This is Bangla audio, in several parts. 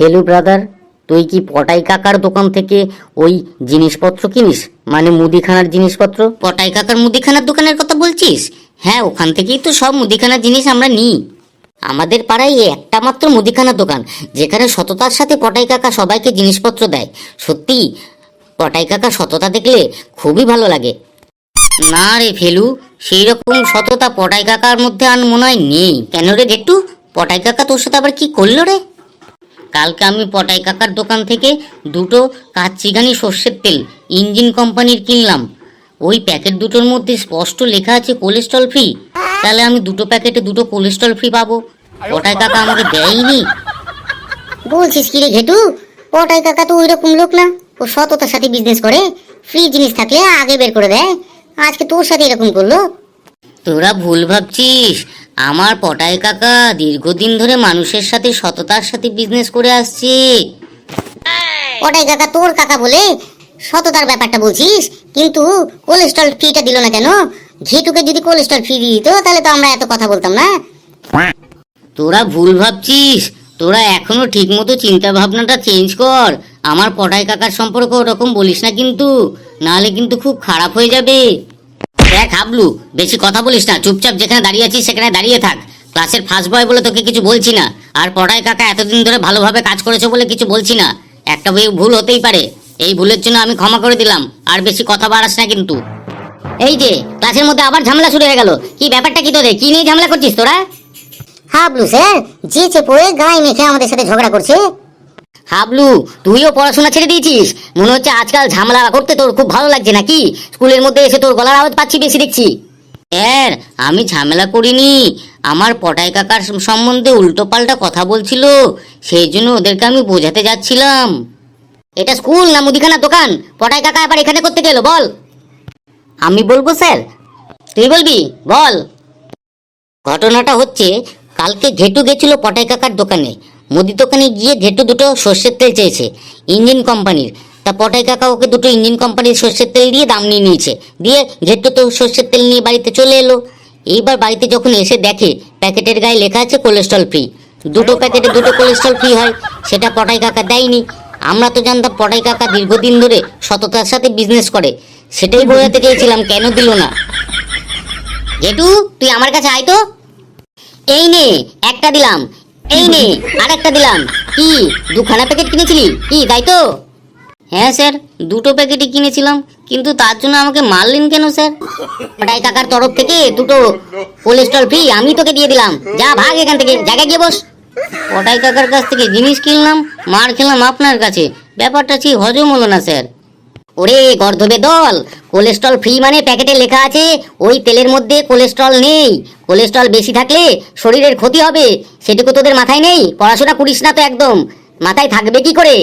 ফেলু ব্রাদার তুই কি পটাই কাকার দোকান থেকে ওই জিনিসপত্র কিনিস? মানে মুদিখানার জিনিসপত্র? পটাই কাকার মুদিখানার দোকানের কথা বলছিস? হ্যাঁ ওখান থেকেই তো সব মুদিখানার জিনিস আমরা নিই। আমাদের পাড়ায় একটা মাত্র মুদিখানার দোকান, যেখানে সততার সাথে পটাই কাকা সবাইকে জিনিসপত্র দেয়। সত্যি, পটাই কাকা সততা দেখলে খুবই ভালো লাগে। না রে ফেলু সেই রকম সততা পটাই কাকার মধ্যে আর মনে হয় নেই। কেন রে গেট্টু পটাই কাকা তোর সাথে আবার কি করল রে? কালকে আমি পটাই কাকার দোকান থেকে দুটো কাচ্চিঘানি সর্ষের তেল ইঞ্জিন কোম্পানির কিনলাম। ওই প্যাকেট দুটোর মধ্যে স্পষ্ট লেখা আছে কোলেস্ট্রল ফ্রি। তাহলে আমি দুটো প্যাকেটে দুটো কোলেস্ট্রল ফ্রি পাবো। পটাই কাকা আমাকে দেয়নি। বলছিস কি রে ঘেটু? পটাই কাকা তো ওইরকম লোক না। ও সততার সাথে বিজনেস করে। ফ্রি জিনিস থাকলে আগে বের করে দেয়। আজকে তোর সাথে এরকম করল। তোরা ভুল ভাবছিস। আমার পটাই কাকা দীর্ঘদিন ধরে মানুষের সাথে সততার সাথে বিজনেস করে আসছে। পটাই কাকা তোর কাকা বলে সততার ব্যাপারটা বলছিস? কিন্তু কোলেস্ট্রল ফ্রিটা দিল না কেন? ঘেটুকে যদি কোলেস্ট্রল ফ্রি দিত তাহলে তো আমরা এত কথা বলতাম না। তোরা ভুল ভাবছিস। তোরা এখনও ঠিক মতো চিন্তা ভাবনাটা চেঞ্জ কর। আমার পটাই কাকার সম্পর্কে ওরকম বলিস না কিন্তু। নাহলে কিন্তু খুব খারাপ হয়ে যাবে। দেখ, হাবলু, বেশি কথা বলিস না, চুপচাপ যেখানে দাঁড়িয়ে আছিস সেখানে দাঁড়িয়ে থাক। ক্লাসের ফার্স্ট বয় বলে তোকে কিছু বলছি না। আর পটাই কাকা এতদিন ধরে ভালোভাবে কাজ করেছে বলে কিছু বলছি না। একটা ভুল- ভুল হতেই পারে। এই ভুলের জন্য আমি ক্ষমা করে দিলাম। আর বেশি কথা বাড়াস না কিন্তু। এই যে, ক্লাসের মধ্যে আবার ঝামেলা শুরু হয়ে গেল। কি ব্যাপারটা কি তোদের? কি নিয়ে ঝামেলা করছিস তোরা? হাবলু স্যার, যে চেপে গায়ে মেখে আমাদের সাথে ঝগড়া করছে হাবলু, তুইও পড়াশোনা ছেড়ে দিয়েছিস? মনে হচ্ছে আজকাল ঝামেলা করতে তোর খুব ভালো লাগছে নাকি? স্কুলের মধ্যে এসে তোর গলার আওয়াজ পাচ্ছি বেশি দেখছি। স্যার, আমি ঝামেলা করিনি। আমার পটাই কাকার সম্বন্ধে উল্টো পাল্টা কথা বলছিল। সেই জন্য ওদেরকে আমি বোঝাতে যাচ্ছিলাম। এটা স্কুল না মুদিখানার দোকান? পটাই কাকা আবার এখানে করতে গেল? বল। আমি বলব, স্যার। তুই বলবি? বল। ঘটনাটা হচ্ছে, কালকে ঘেটু গেছিল পটাই কাকার দোকানে। মুদি দোকানে গিয়ে ঘেটু দুটো সর্ষের তেল চেয়েছে, ইঞ্জিন কোম্পানির। তা পটাই কাকা ওকে দুটো ইঞ্জিন কোম্পানির সর্ষের তেল দিয়ে দাম নিয়ে নিয়েছে। দিয়ে ঘেটু তো সর্ষের তেল নিয়ে বাড়িতে চলে এলো। এইবার বাড়িতে যখন এসে দেখে, প্যাকেটের গায়ে লেখা আছে কোলেস্ট্রল ফ্রি। দুটো প্যাকেটে দুটো কোলেস্ট্রল ফ্রি হয়, সেটা পটাই কাকা দেয়নি। আমরা তো জানতাম পটাই কাকা দীর্ঘদিন ধরে সততার সাথে বিজনেস করে। সেটাই বোঝাতে চেয়েছিলাম, কেন দিল না? ঘেটু, তুই আমার কাছে আয় তো। এই নে, একটা দিলাম। এই নে আর একটা দিলাম। কি, দুখানা প্যাকেট কিনেছিলি? কি, তাই তো? হ্যাঁ স্যার, দুটো প্যাকেটই কিনেছিলাম, কিন্তু তার জন্য আমাকে মারলেন কেন, স্যার? ওটাই কাকার তরফ থেকে দুটো কোলেস্ট্রল ফ্রি আমি তোকে দিয়ে দিলাম। যা, ভাগ এখান থেকে, জায়গায় গিয়ে বস। ওটাই কাকার কাছ থেকে জিনিস কিনলাম, মার খেলাম আপনার কাছে। ব্যাপারটা ঠিক হজম হলো না, স্যার। ওরে গর্ধবে দল কোলেস্ট্রল ফ্রি মানে প্যাকেটে লেখা আছে, ওই তেলের মধ্যে কোলেস্ট্রল নেই। কোলেস্ট্রল বেশি থাকলে শরীরের ক্ষতি হবে, সেটুকু তোদের মাথায় নেই, পড়াশোনা করিস না তো একদম। মাথায় থাকবে কি করে?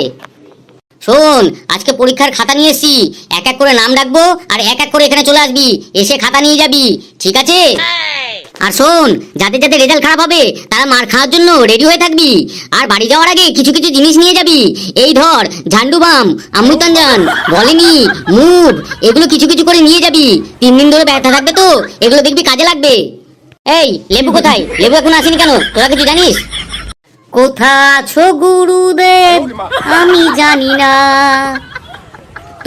শোন, আজকে পরীক্ষার খাতা নিয়ে এসছি, এক এক করে নাম ডাকবো, আর এক এক করে এখানে চলে আসবি, এসে খাতা নিয়ে যাবি, ঠিক আছে? আর শোন, যাদের যাদের রেজাল্ট খারাপ হবে, তারা মার খাওয়ার জন্য রেডি হয়ে থাকবি। আর বাড়ি যাওয়ার আগে কিছু কিছু জিনিস নিয়ে যাবি। এই ধর, ঝান্ডু বাম আমৃতাঞ্জন ভলিনি মুভ এগুলো কিছু কিছু করে নিয়ে যাবি। তিন দিন ধরে ব্যথা থাকবে তো, এগুলো দেখবি কাজে লাগবে। এই, লেবু কোথায়? লেবু এখন আসেনি কেন? তোরা কিছু জানিস? কোথা আছো গুরুদেব? আমি জানি না।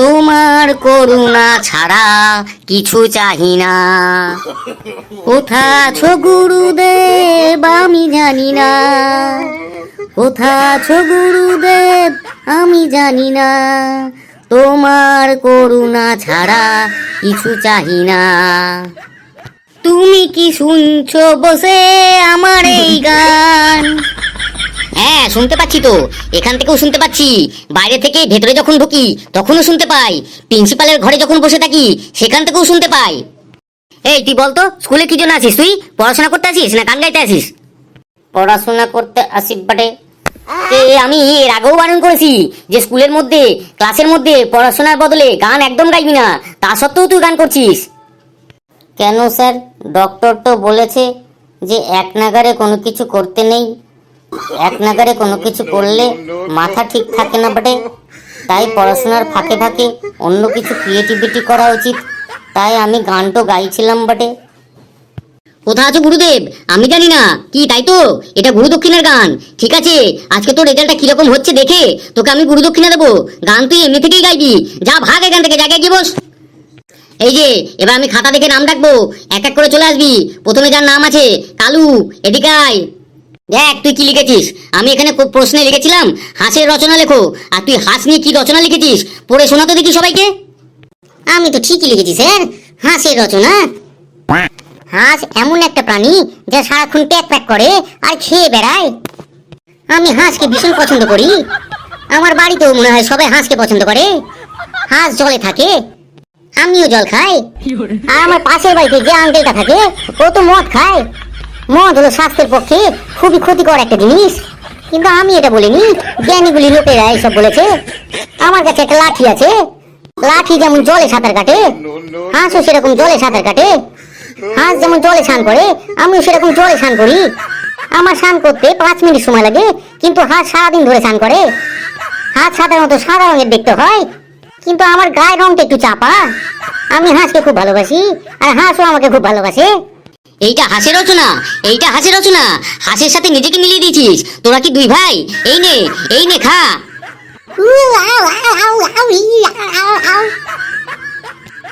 তোমার করুণা ছাড়া কিছু চাহি না। কোথা আছো গুরুদেব, আমি জানি না। কোথা আছো গুরুদেব, আমি জানি না। তোমার করুণা ছাড়া কিছু চাহি না। তুমি কি শুনছো বসে আমার এই গান? হ্যাঁ শুনতে পাচ্ছি তো। এখান থেকেও শুনতে পাচ্ছি। বাইরে থেকে ভেতরে যখন ঢুকি, তখনও শুনতে পাই। প্রিন্সিপালের ঘরে যখন বসে থাকি, সেখান থেকেও শুনতে পাই। এই, তুই বলতো, স্কুলে কি জন্য আছিস তুই? পড়াশোনা করতে আসিস না গান গাইতে আসিস? পড়াশোনা করতে আসি বাটে। আমি এর আগেও বারণ করেছি যে স্কুলের মধ্যে, ক্লাসের মধ্যে পড়াশোনার বদলে গান একদম গাইবি না। তা সত্ত্বেও তুই গান করছিস। কেন স্যার? ডক্টর তো বলেছে যে এক নাগারে কোনো কিছু করতে নেই। এক নাগারে কোনো কিছু করলে মাথা ঠিক থাকে না বটে। তাই পড়াশোনার ফাঁকে ফাঁকে অন্য কিছু ক্রিয়েটিভিটি করা উচিত। তাই আমি গান তো গাইছিলাম বটে। কোথা আছো গুরুদেব? আমি জানি না। কি, তাই তো? এটা গুরু দক্ষিণার গান। ঠিক আছে, আজকে তোর রেজাল্টটা কীরকম হচ্ছে দেখে তোকে আমি গুরু দক্ষিণা দেবো। গান তুই এমনি থেকেই গাইবি। যা ভাগ এখান থেকে, জায়গায় গিয়ে বস। এই যে, এবার আমি খাতা দেখে নাম ডাকবো এক এক করে চলে আসবি। প্রথমে যার নাম আছে, কালু। এদিকে আয়। দেখ, তুই কি লিখেছিস? আমি এখানে প্রশ্নে লিখেছিলাম, হাঁসের রচনা লেখো। আর তুই হাঁস নিয়ে কি রচনা লিখেছিস? পড়ে শোনা তো দেখি সবাইকে। আমি তো ঠিকই লিখেছি, স্যার। হাঁসের রচনা। হাঁস এমন একটা প্রাণী যা সারাক্ষণ প্যাক প্যাক করে আর খেয়ে বেড়ায়। আমি হাঁসকে ভীষণ পছন্দ করি। আমার বাড়িতেও মনে হয় সবাই হাঁসকে পছন্দ করে। হাঁস জলে থাকে, আমিও জল খাই। আর আমার পাশের বাড়িতে যে আঙ্কেলটা থাকে, ও তো মদ খায়। মদ হলো স্বাস্থ্যের পক্ষে খুবই ক্ষতিকর একটা জিনিস। কিন্তু আমি এটা বলিনি। জ্ঞানীগুলি লোকেরা এইসব বলেছে। আমার কাছে একটা লাঠি আছে। লাঠি যেমন জলে সাঁতার কাটে, হাঁসও সেরকম জলে সাঁতার কাটে। হাঁস যেমন জলে স্নান করে, আমিও সেরকম জলে স্নান করি। আমার স্নান করতে পাঁচ মিনিট সময় লাগে, কিন্তু হাঁস সারাদিন ধরে স্নান করে। হাঁস সাধারণত সাদা রঙের দেখতে হয়, কিন্তু আমার গায়ের রঙটা একটু চাপা। আমি হাঁসকে খুব ভালোবাসি, আর হাঁসও আমাকে খুব ভালোবাসে। এইটা হাসের রচনা, এইটা হাসের রচনা। হাসের সাথে নিজেকে মিলিয়ে দিয়েছিস। তোরা কি দুই ভাই? এই নে এই নে, খা।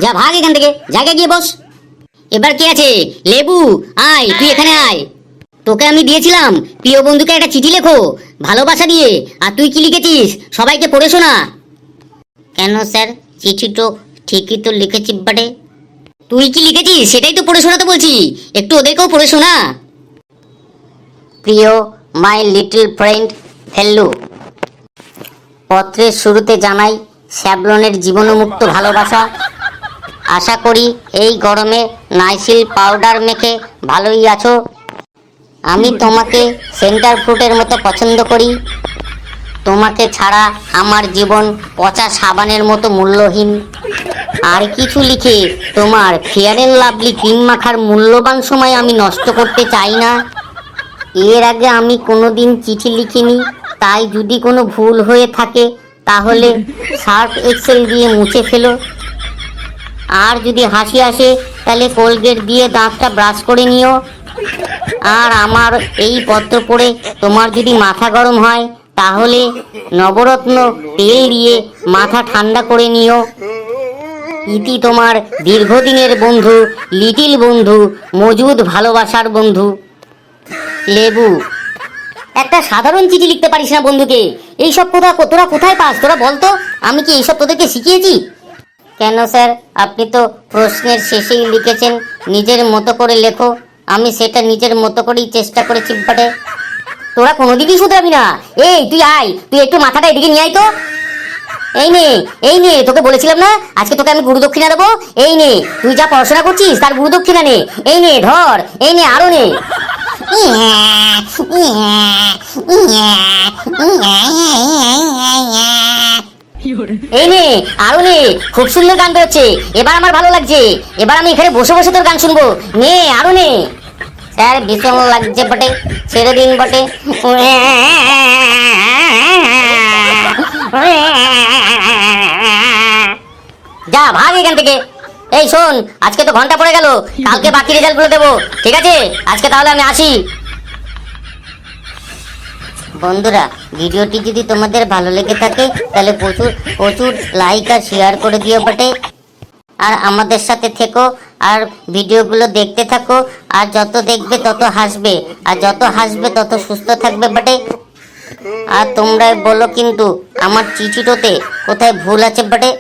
যা ভাগ এখান থেকে জায়গায় গিয়ে বস। এবার কে আছে? লেবু, আয়, তুই এখানে আয়। তোকে আমি দিয়েছিলাম, প্রিয় বন্ধুকে একটা চিঠি লেখো, ভালোবাসা দিয়ে। আর তুই কি লিখেছিস? সবাইকে পড়ে শোনা। কেন স্যার? চিঠি তো ঠিকই তো লিখেছি বাটে। তুই কি লিখেছিস? সেটাই তো পড়ে শোনাতে বলছি। একটু ওদেরকেও পড়ে শোনা। প্রিয় মাই লিটল ফ্রেন্ড ফেল্লু পত্রের শুরুতে জানাই শ্যাবলনের জীবনমুক্ত ভালোবাসা। আশা করি এই গরমে নাইসিল পাউডার মেখে ভালোই আছো। আমি তোমাকে সেন্টার ফ্রুটের মতো পছন্দ করি। তোমাকে ছাড়া আমার জীবন পচা সাবানের মতো মূল্যহীন। আর কিছু লিখে তোমার ফেয়ার অ্যান্ড লাভলি ক্রিম মাখার মূল্যবান সময় আমি নষ্ট করতে চাই না। এর আগে আমি কোনোদিন চিঠি লিখিনি, তাই যদি কোনো ভুল হয়ে থাকে, তাহলে সার্ফ এক্সেল দিয়ে মুছে ফেলো। আর যদি হাসি আসে, তাহলে কোলগেট দিয়ে দাঁতটা ব্রাশ করে নিও। আর আমার এই পত্র পড়ে তোমার যদি মাথা গরম হয়, তাহলে নবরত্ন তেল দিয়ে মাথা ঠান্ডা করে নিও। ইতি তোমার দীর্ঘদিনের বন্ধু, লিটিল বন্ধু মজুদ ভালোবাসার বন্ধু। লেবু, একটা সাধারণ চিঠি লিখতে পারিস না বন্ধুকে। এইসব কথা তোরা কোথায় পাস? তোরা বলতো, আমি কি এইসব তোদেরকে শিখিয়েছি? কেন স্যার? আপনি তো প্রশ্নের শেষেই লিখেছেন, নিজের মতো করে লেখো। আমি সেটা নিজের মতো করেই চেষ্টা করেছি বটে। তোরা কোনোদিনই শুধরাবি না। এই, তুই আয়, তুই একটু মাথাটা এদিকে নিয়ে আয় তো। এই নে এই নে, তোকে বলেছিলাম না? আজকে তোকে আমি গুরু দক্ষিণা দেবো। এই নে, তুই যা পড়াশোনা করছিস, তার গুরু দক্ষিণা নে। এই নে, ধর, এই নে, আরও নে। এই নে, আরও নে, খুব সুন্দর গান বেরোচ্ছে। এবার আমার ভালো লাগছে। এবার আমি এখানে বসে বসে তোর গান শুনব। নে, আরও নে। স্যার ভীষণ লাগছে বটে ছেড়ে দিন বটে। যা, ভাগ এখান থেকে। এই শোন, আজকে তো ঘণ্টা পড়ে গেল, কালকে বাকি রেজাল্টগুলো দেবো, ঠিক আছে? আজকে তাহলে আমি আসি। বন্ধুরা, ভিডিওটি যদি তোমাদের ভালো লেগে থাকে, তাহলে প্রচুর প্রচুর লাইক আর শেয়ার করে দিও বটে। আর আমাদের সাথে থেকো, আর ভিডিওগুলো দেখতে থাকো, আর যত দেখবে তত হাসবে, আর যত হাসবে তত সুস্থ থাকবে বটে। আর তোমরাই বলো কিন্তু আমার চিঠিটোতে কোথায় ভুল আছে বটে?